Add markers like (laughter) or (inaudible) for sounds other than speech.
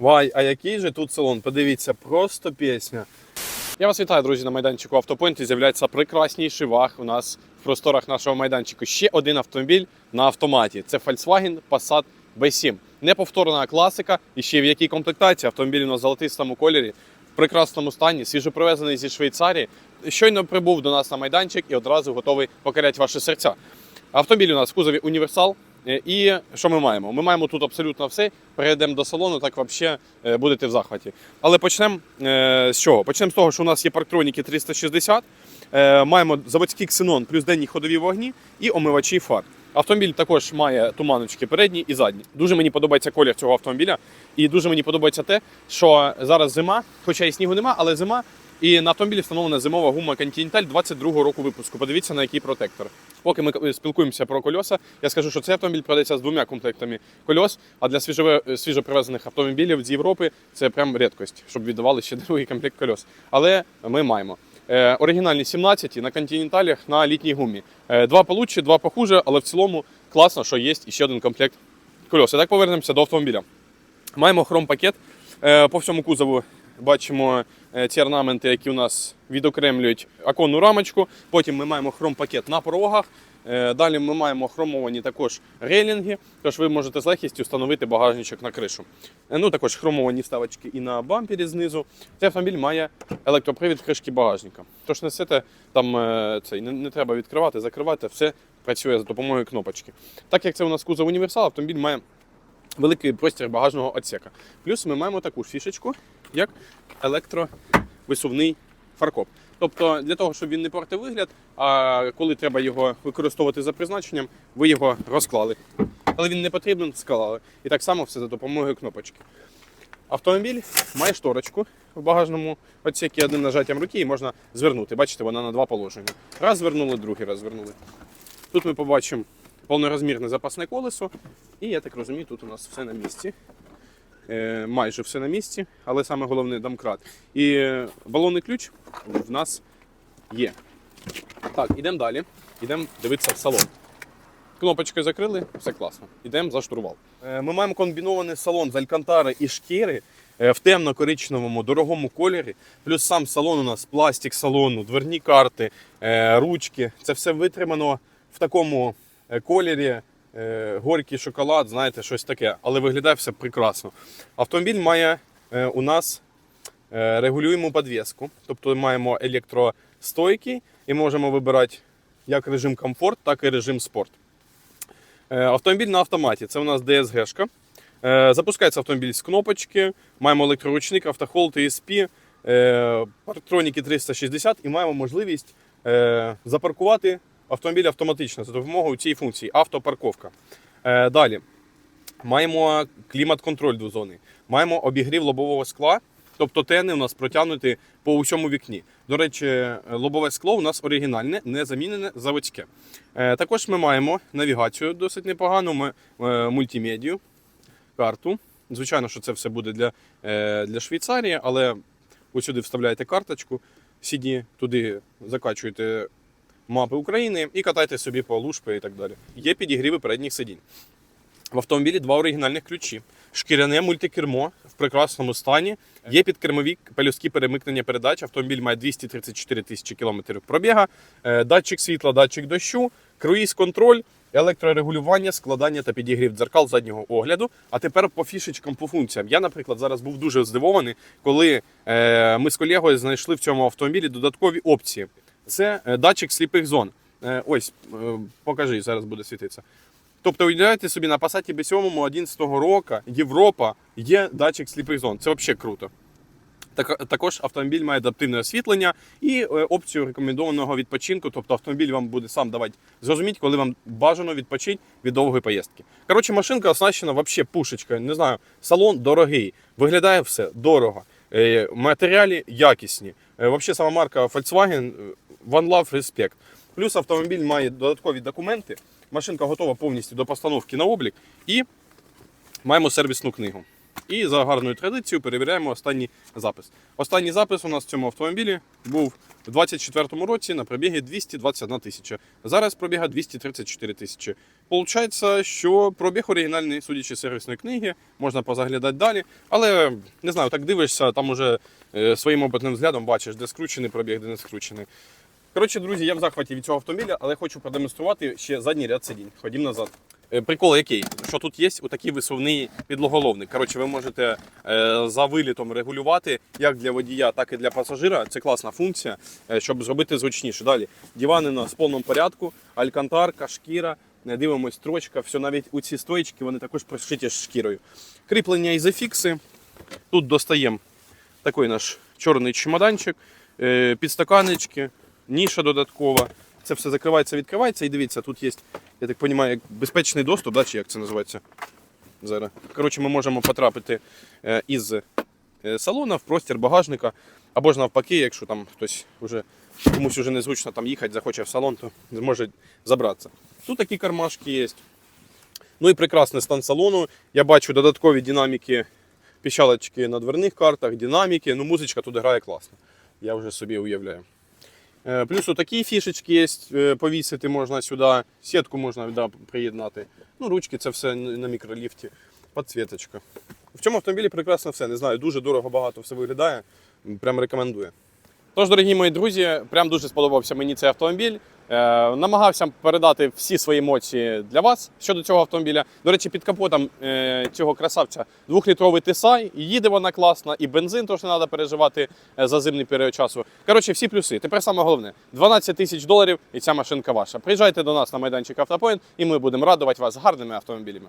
Вай, а який же тут салон? Подивіться, просто пісня. Я вас вітаю, друзі, на майданчику Автопойнт. З'являється прекрасніший ваг у нас в просторах нашого майданчику. Ще один автомобіль на автоматі. Це Volkswagen Passat B7. Неповторна класика. І ще в якій комплектації автомобіль у нас в золотистому кольорі, в прекрасному стані, свіжопривезений зі Швейцарії. Щойно прибув до нас на майданчик і одразу готовий покоряти ваші серця. Автомобіль у нас в кузові універсал. Е, І що ми маємо? Ми маємо тут абсолютно все. Перейдемо до салону, так взагалі будете в захваті. Але почнемо е, з чого? Почнемо з того, що у нас є парктроніки 360, е, маємо заводський ксенон плюс денні ходові вогні і омивачі фар. Автомобіль також має туманочки передні і задні. Дуже мені подобається колір цього автомобіля. І дуже мені подобається те, що зараз зима, хоча і снігу нема, але зима. І на автомобілі встановлена зимова гума Continental 22-го року випуску. Подивіться на який протектор. Поки ми спілкуємося про кольоса, я скажу, що цей автомобіль продається з двома комплектами кольос. А для свіжове- свіжопривезених автомобілів з Європи це прям рідкость, щоб віддавали ще (laughs) другий комплект кольос. Але ми маємо. Е, оригінальні 17 на континенталях на літній гумі. Е, два получше, два похуже, але в цілому класно, що є ще один комплект кольос. І так повернемося до автомобіля. Маємо хром-пакет. Е, По всьому кузову бачимо е, ці орнаменти, які у нас відокремлюють оконну рамочку. Потім ми маємо хром-пакет на порогах. Е, Далі ми маємо хромовані також рейлінги, тож ви можете з легкістю встановити багажничок на кришу. Е, Ну також хромовані вставочки і на бампері знизу. Цей автомобіль має електропривід кришки багажника. Тож несете там е, цей не, не треба відкривати, закривати, все працює за допомогою кнопочки. Так як це у нас кузов універсал, автомобіль має великий простір багажного отсека. Плюс ми маємо таку фішечку, як електровисувний фаркоп. Тобто для того, щоб він не портив вигляд, а коли треба його використовувати за призначенням, ви його розклали. Але він не потрібен, склали. І так само все за допомогою кнопочки. Автомобіль має шторочку в багажному отсекі одним нажаттям руки і можна звернути. Бачите, вона на два положення. Раз звернули, другий раз звернули. Тут ми побачимо повнорозмірне запасне колесо. І я так розумію, тут у нас все на місці. Е, майже все на місці, але саме головне домкрат. І е, балонний ключ в нас є. Так, ідемо далі. Ідемо дивитися в салон. Кнопочки закрили, все класно. Ідемо за штурвал. Е, Ми маємо комбінований салон з алькантари і шкіри в темно-коричневому, дорогому кольорі. Плюс сам салон у нас пластик салону, дверні карти, ручки. Це все витримано в такому кольорі. Е, Горький шоколад, знаєте, щось таке, але виглядає все прекрасно. Автомобіль має е, у нас е, регулюємо підвіску, тобто маємо електростойки і можемо вибирати як режим комфорт, так і режим спорт. Автомобіль на автоматі. Це у нас DSG-шка. Запускається автомобіль з кнопочки. Маємо електроручник, автохолд, ESP, парктроніки 360 і маємо можливість запаркувати автомобіль автоматично за допомогою цієї функції автопарковка. Е, Далі маємо клімат-контроль двозонний, маємо обігрів лобового скла. Тобто тени у нас протягнуті по усьому вікні. До речі, лобове скло у нас оригінальне, не замінене заводське. Е, Також ми маємо навігацію досить непогану, ми, е, мультимедію, карту. Звичайно, що це все буде для, для Швейцарії, але ось сюди вставляєте карточку, CD, туди закачуєте мапи України і катайте собі по лушпи і так далі. Є підігріви передніх сидінь. В автомобілі два оригінальних ключі. Шкіряне мультикермо в прекрасному стані. Є підкермові пелюстки перемикнення передач. Автомобіль має 234 тисячі кілометрів пробіга, е, датчик світла, датчик дощу, круїз-контроль, електрорегулювання, складання та підігрів дзеркал заднього огляду. А тепер по фішечкам, по функціям. Я, наприклад, зараз був дуже здивований, коли е, ми з колегою знайшли в цьому автомобілі додаткові опції. Це е, датчик сліпих зон. Е, ось, е, покажи, зараз буде світитися. Тобто, уявляєте собі, на Passat B7 11 року Європа є датчик сліпих зон. Це взагалі круто. Так, також автомобіль має адаптивне освітлення і опцію рекомендованого відпочинку. Тобто автомобіль вам буде сам давати зрозуміти, коли вам бажано відпочити від довгої поїздки. Коротше, машинка оснащена взагалі пушечкою. Не знаю, салон дорогий, виглядає все дорого. Матеріалі якісні. Е, Взагалі сама марка Volkswagen е, One Love Respect. Плюс автомобіль має додаткові документи. Машинка готова повністю до постановки на облік і маємо сервісну книгу. І за гарною традицією перевіряємо останній запис. Останній запис у нас в цьому автомобілі був у 2024 році на пробігі 221 тисяча. Зараз пробіга 234 тисячі. Получається, що пробіг оригінальний, судячи сервісної книги, можна позаглядати далі. Але не знаю, так дивишся, там уже е, своїм опитним взглядом бачиш, де скручений пробіг, де не скручений. Коротше, друзі, я в захваті від цього автомобіля, але хочу продемонструвати ще задній ряд сидінь. Ходім назад. Е, Прикол який? Що тут є отакий висувний підлоголовник. Коротше, ви можете е, за вилітом регулювати як для водія, так і для пасажира. Це класна функція, е, щоб зробити зручніше. Далі дивани в повному порядку, алькантарка, шкіра. Не дивимось строчка, все навіть у ці стоїчки вони також прошиті шкірою. Кріплення ізофікси. Тут достаємо такий наш чорний чемоданчик, підстаканнички, ніша додаткова. Це все закривається, відкривається. І дивіться, тут є, я так розумію, як безпечний доступ, да, чи як це називається зараз. Коротше, ми можемо потрапити е, із е, салона в простір багажника, або ж навпаки, якщо там хтось вже комусь вже незручно там їхати, захоче в салон, то зможе забратися. Тут такі кармашки є. Ну і прекрасний стан салону. Я бачу додаткові динаміки, піщалочки на дверних картах, динаміки. Ну, музичка тут грає класно. Я вже собі уявляю. Е, Плюс такі фішечки є, е, повісити можна сюди, сітку можна да, приєднати. Ну, ручки це все на мікроліфті, підсвіточка. В цьому автомобілі прекрасно все. Не знаю, дуже дорого багато все виглядає. Прям рекомендую. Тож, дорогі мої друзі, прям дуже сподобався мені цей автомобіль. Е, намагався передати всі свої емоції для вас щодо цього автомобіля. До речі, під капотом е, цього красавця двохлітровий тисай, їде вона класно, і бензин, тож не треба переживати е, за зимний період часу. Коротше, всі плюси. Тепер саме головне: 12 тисяч доларів, і ця машинка ваша. Приїжджайте до нас на майданчик Автопоінт, і ми будемо радувати вас гарними автомобілями.